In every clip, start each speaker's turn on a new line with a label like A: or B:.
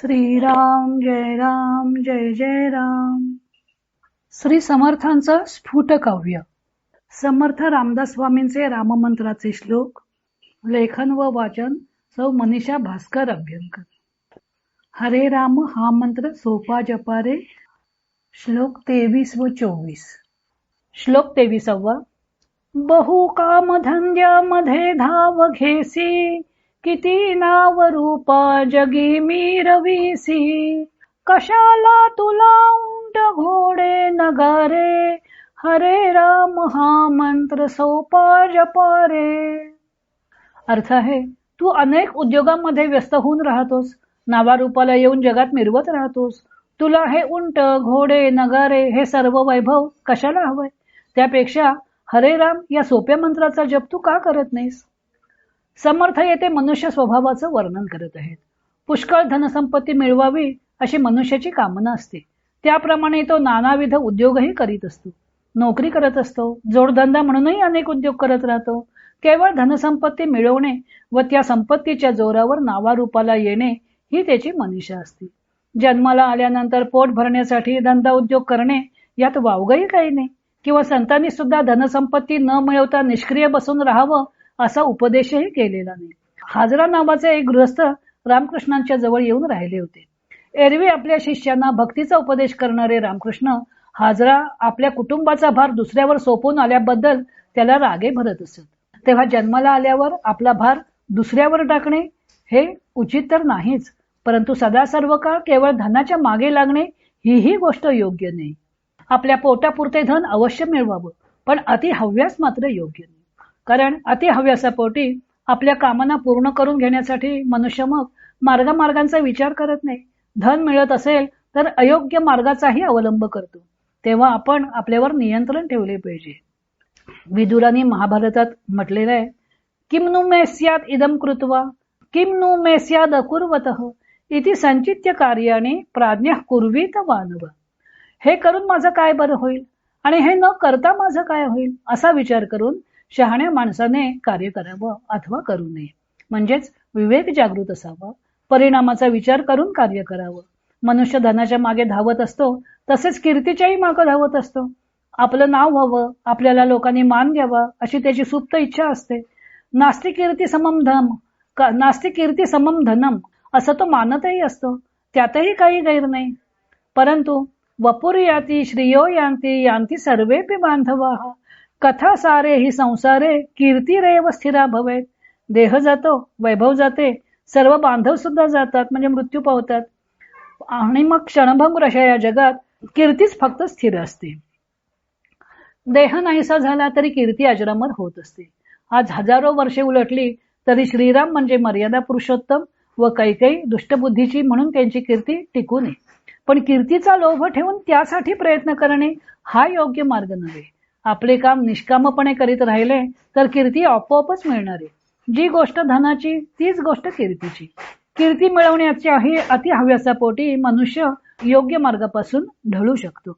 A: श्रीराम जय राम जय जय राम. श्री समर्थांचं स्फुट काव्य समर्थ रामदास स्वामींचे राममंत्राचे श्लोक लेखन व वाचन सौ मनीषा भास्कर अभ्यंकर. हरे राम हा मंत्र सोपा जपारे श्लोक तेवीस व चोवीस. श्लोक तेवीसावा. बहु कामधंद्या मध्ये धाव घेसी. किती नाव रूपा जगी मी रवीसी. कशाला तुला उंट घोडे नगारे? हरे राम हा मंत्र सोपा जपारे. अर्थ आहे तू अनेक उद्योगांमध्ये व्यस्त होऊन राहतोस. नावारूपाला येऊन जगात मिरवत राहतोस. तुला हे उंट घोडे नगारे हे सर्व वैभव कशाला हवंय? त्यापेक्षा हरे राम या सोप्या मंत्राचा जप तू का करत नाहीस? समर्थ येथे मनुष्य स्वभावाचं वर्णन करत आहेत. पुष्कळ धनसंपत्ती मिळवावी अशी मनुष्याची कामना असते. त्याप्रमाणे तो नानाविध उद्योगही करीत असतो. नोकरी करत असतो जोडधंदा म्हणूनही अनेक उद्योग करत राहतो. केवळ धनसंपत्ती मिळवणे व त्या संपत्तीच्या जोरावर नावारूपाला येणे ही त्याची मनीषा असते. जन्माला आल्यानंतर पोट भरण्यासाठी धंदा उद्योग करणे यात वावगही काही नाही. किंवा संतांनी सुद्धा धनसंपत्ती न मिळवता निष्क्रिय बसून राहावं असा उपदेशही केलेला नाही. हाजरा नावाचे एक गृहस्थ रामकृष्णांच्या जवळ येऊन राहिले होते. एरवी आपल्या शिष्यांना भक्तीचा उपदेश करणारे रामकृष्ण हाजरा आपल्या कुटुंबाचा भार दुसऱ्यावर सोपून आल्याबद्दल त्याला रागे भरत असत. तेव्हा जन्माला आल्यावर आपला भार दुसऱ्यावर टाकणे हे उचित तर नाहीच परंतु सदा सर्व काळ केवळ धनाच्या मागे लागणे हीही गोष्ट योग्य नाही. आपल्या पोटापुरते धन अवश्य मिळवावं पण अति हव्यास मात्र योग्य नाही. कारण अति हव्यासापोटी आपल्या कामना पूर्ण करून घेण्यासाठी मनुष्य मग मार्गामार्गांचा विचार करत नाही. धन मिळत असेल तर अयोग्य मार्गाचाही अवलंब करतो. तेव्हा आपण आपल्यावर नियंत्रण ठेवले पाहिजे. विदुराने महाभारतात म्हटलेलं आहे किमनु मेस्यात इदम कृत्वा किमनु मेस्याद अकुर्वत इति संचित्य कार्याने प्राज्ञ कुर्वीत वानव हे करून माझं काय बरं होईल? आणि हे न करता माझं काय होईल? असा विचार करून शहाण्या माणसाने कार्य करावं अथवा करू नये. म्हणजेच विवेक जागृत असावा. परिणामाचा विचार करून कार्य करावं. मनुष्य धनाच्या मागे धावत असतो तसेच कीर्तीच्याही मागे धावत असतो. आपलं नाव व्हावं आपल्याला लोकांनी मान द्यावा अशी त्याची सुप्त इच्छा असते. नास्तिक कीर्ती समम धम नास्तिक कीर्ती समम धनम असं तो मानतही असतो. त्यातही काही गैर नाही. परंतु वपुर याती श्रियो यांती यांती सर्वेपी बांधवा कथा सारे ही संसारे कीर्ती रेव स्थिरा भवेत देह जातो वैभव जाते सर्व बांधव सुद्धा जातात म्हणजे मृत्यू पावतात. आणि मग क्षणभंगुर अशा या जगात कीर्तीच फक्त स्थिर असते. देह नाहीसा झाला तरी कीर्ती अजरामर होत असते. आज हजारो वर्षे उलटली तरी श्रीराम म्हणजे मर्यादा पुरुषोत्तम व कैकई दुष्टबुद्धीची म्हणून त्यांची कीर्ती टिकू नये. पण कीर्तीचा लोभ ठेवून त्यासाठी प्रयत्न करणे हा योग्य मार्ग नव्हे. आपले काम निष्कामपणे करीत राहिले तर कीर्ती आपोआपच मिळणार. आहे जी गोष्ट धनाची तीच गोष्ट कीर्तीची. कीर्ती मिळवण्याच्याही अति हव्यासापोटी मनुष्य योग्य मार्गापासून ढळू शकतो.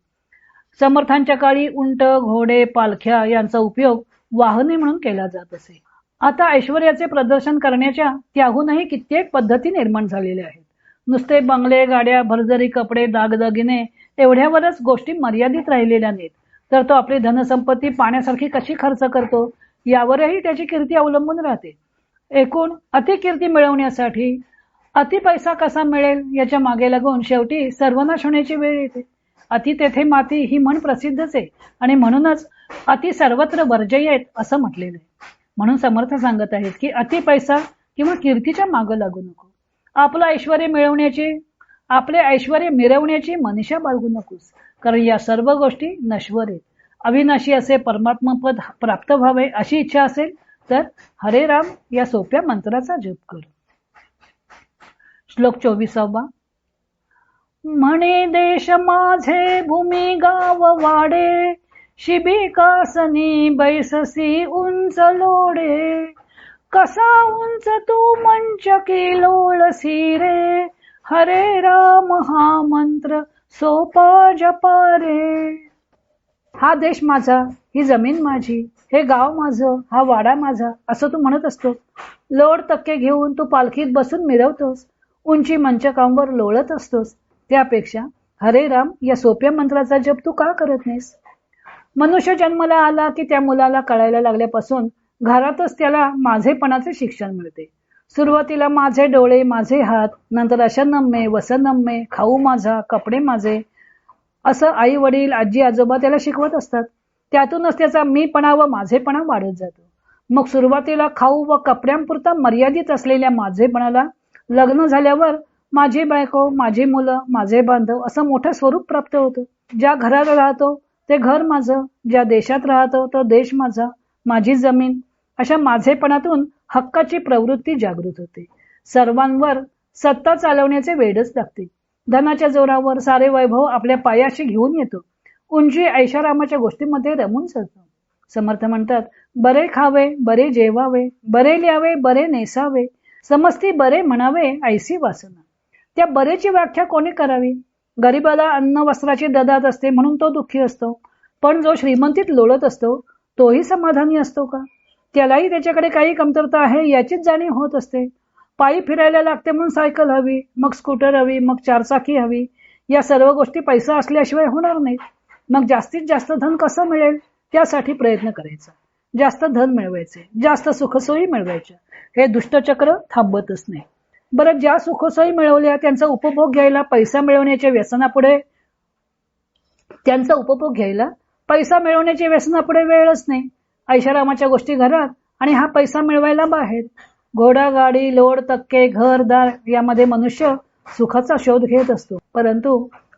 A: समर्थांच्या काळी उंट घोडे पालख्या यांचा उपयोग वाहने म्हणून केला जात असे. आता ऐश्वर्याचे प्रदर्शन करण्याच्या त्याहूनही कित्येक पद्धती निर्माण झालेल्या आहेत. नुसते बंगले गाड्या भरजरी कपडे दागदागिने एवढ्यावरच गोष्टी मर्यादित राहिलेल्या नाहीत. तर तो आपली धनसंपत्ती पाण्यासारखी कशी खर्च करतो यावरही त्याची कीर्ती अवलंबून राहते. एकूण अतिकीर्ती मिळवण्यासाठी अति पैसा कसा मिळेल याच्या मागे लागून शेवटी सर्वनाश होण्याची वेळ येते. अति तेथे माती ही म्हण प्रसिद्धच आहे आणि म्हणूनच अति सर्वत्र वर्जयेत असं म्हटलेलं आहे. म्हणून समर्थ सांगत आहेत की अति पैसा किंवा कीर्तीच्या मागं लागू नको. आपलं ऐश्वर मिळवण्याची आपले ऐश्वर मिरवण्याची मनीषा बाळगू नकोस कारण या सर्व गोष्टी नश्वर आहेत. अविनाशी असे परमात्मपद प्राप्त व्हावे अशी इच्छा असेल तर हरे राम या सोप्या मंत्राचा जप कर. श्लोक चोवीसावा. म्हणे देश माझे भूमी गाव वाडे शिबिकासनी बैससी उंच लोडे. कसा उंच तू मंच की लोळसी रे हरे राम हा मंत्र सोपा जपारे हा देश माझा ही जमीन माझी हे गाव माझं हा वाडा माझा असं तू म्हणत असतो लोड तक्के घेऊन तू पालखीत बसून मिरवतोस. उंची मंचकांवर लोळत असतोस. त्यापेक्षा हरे राम या सोप्या मंत्राचा जप तू का करत नाहीस? मनुष्य जन्माला आला की त्या मुलाला कळायला लागल्यापासून घरातच त्याला माझेपणाचे शिक्षण मिळते. सुरुवातीला माझे डोळे माझे हात नंतर अशनम्मे वसनम्मे खाऊ माझा कपडे माझे. असं आई वडील आजी आजोबा त्याला शिकवत असतात. त्यातूनच त्याचा मीपणा व माझेपणा वाढत जातो. मग सुरुवातीला खाऊ व कपड्यांपुरता मर्यादित असलेल्या माझेपणाला लग्न झाल्यावर माझी बायको माझी मुलं माझे बांधव असं मोठं स्वरूप प्राप्त होतं. ज्या घरात राहतो ते घर माझं. ज्या देशात राहतो तो देश माझा. माझी जमीन अशा माझेपणातून हक्काची प्रवृत्ती जागृत होते. सर्वांवर सत्ता चालवण्याचे वेडच लागते. धनाच्या जोरावर सारे वैभव आपल्या पायाशी घेऊन येतो. उंची ऐशारामाच्या गोष्टीमध्ये रमून सरतो समर्थ म्हणतात बरे खावे बरे जेवावे बरे लिहावे बरे नेसावे. समस्ती बरे म्हणावे ऐसी वासना. त्या बरेची व्याख्या कोणी करावी? गरीबाला अन्न वस्त्राची ददात असते म्हणून तो दुःखी असतो. पण जो श्रीमंतीत लोळत असतो तोही समाधानी असतो का? त्यालाही त्याच्याकडे काही कमतरता आहे याचीच जाणीव होत असते. पायी फिरायला लागते म्हणून सायकल हवी मग स्कूटर हवी मग चारचाकी हवी. या सर्व गोष्टी पैसा असल्याशिवाय होणार नाहीत. मग जास्तीत जास्त धन कसं मिळेल? त्यासाठी प्रयत्न करायचा. जास्त धन मिळवायचे जास्त सुखसोयी मिळवायच्या. हे दुष्टचक्र थांबतच नाही. बरं ज्या सुखसोयी मिळवल्या त्यांचा उपभोग घ्यायला पैसा मिळवण्याच्या व्यसनापुढे त्यांचा उपभोग घ्यायला पैसा मिळवण्याच्या व्यसनापुढे वेळच नाही. ऐशारामाच्या गोष्टी घरात आणि हा पैसा मिळवायला बाहेर घोडा गाडी लोड तक्के घरदार यामध्ये मनुष्य सुखाचा शोध घेत असतो. परंतु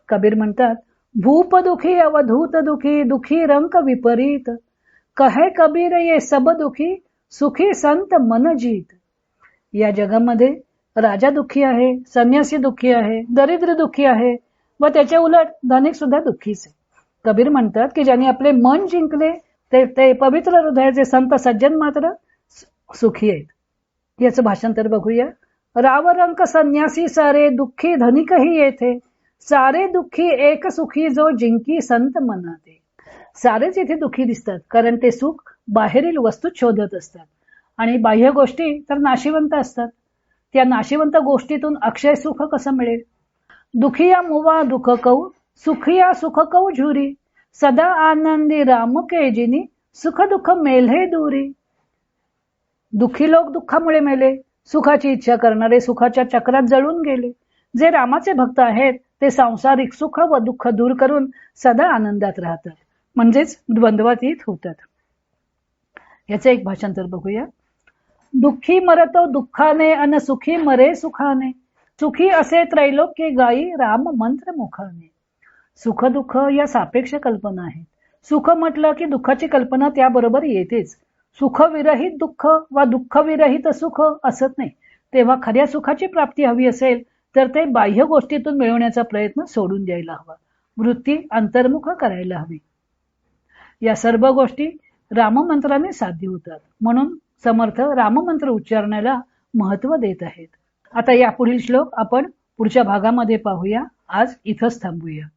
A: कबीर म्हणतात भूप दुखी अवधूत दुखी दुखी रंक विपरीत. कहे कबीर ये सब दुखी सुखी संत मन जीत. या जगामध्ये राजा दुःखी आहे संन्यासी दुःखी आहे दरिद्र दुःखी आहे व त्याच्या उलट धनिक सुद्धा दुखीच आहे. कबीर म्हणतात की ज्यांनी आपले मन जिंकले ते ते पवित्र हृदयाचे संत सज्जन मात्र सुखी आहेत. याचं भाषांतर बघूया. रावरंक संन्यासी सारे दुःखी धनिकही येथे. सारे दुःखी एक सुखी जो जिंकी संत मनाते. सारेच इथे दुःखी दिसतात कारण ते सुख बाहेरील वस्तू शोधत असतात. आणि बाह्य गोष्टी तर नाशिवंत असतात. त्या नाशिवंत गोष्टीतून अक्षय सुख कसं मिळेल? दुखिया मुवा दुःख कौ सुखिया सुख कौ झुरी. सदा आनंदी रामकेजिनी सुख दुःख मेले दुरी. दुःखी लोक दुःखामुळे मेले सुखाची इच्छा करणारे सुखाच्या चक्रात जळून गेले. जे रामाचे भक्त आहेत ते सांसारिक सुख व दुःख दूर करून सदा आनंदात राहतात. म्हणजेच द्वंद्वातीत होतात. याचे एक भाषांतर बघूया. दुःखी मरतो दुःखाने अन सुखी मरे सुखाने. सुखी असे त्रैलोक्य गायी राम मंत्र मुखाने सुख दुःख या सापेक्ष कल्पना आहेत. सुख म्हटलं की दुःखाची कल्पना त्याबरोबर येतेच. सुख विरहित दुःख वा दुःख विरहित सुख असत नाही. तेव्हा खऱ्या सुखाची प्राप्ती हवी असेल तर ते बाह्य गोष्टीतून मिळवण्याचा प्रयत्न सोडून द्यायला हवा. वृत्ती अंतर्मुख करायला हवी. या सर्व गोष्टी राममंत्राने साध्य होतात. म्हणून समर्थ राममंत्र उच्चारण्याला महत्त्व देत आहेत. आता यापुढील श्लोक आपण पुढच्या भागामध्ये पाहूया. आज इथंच थांबूया.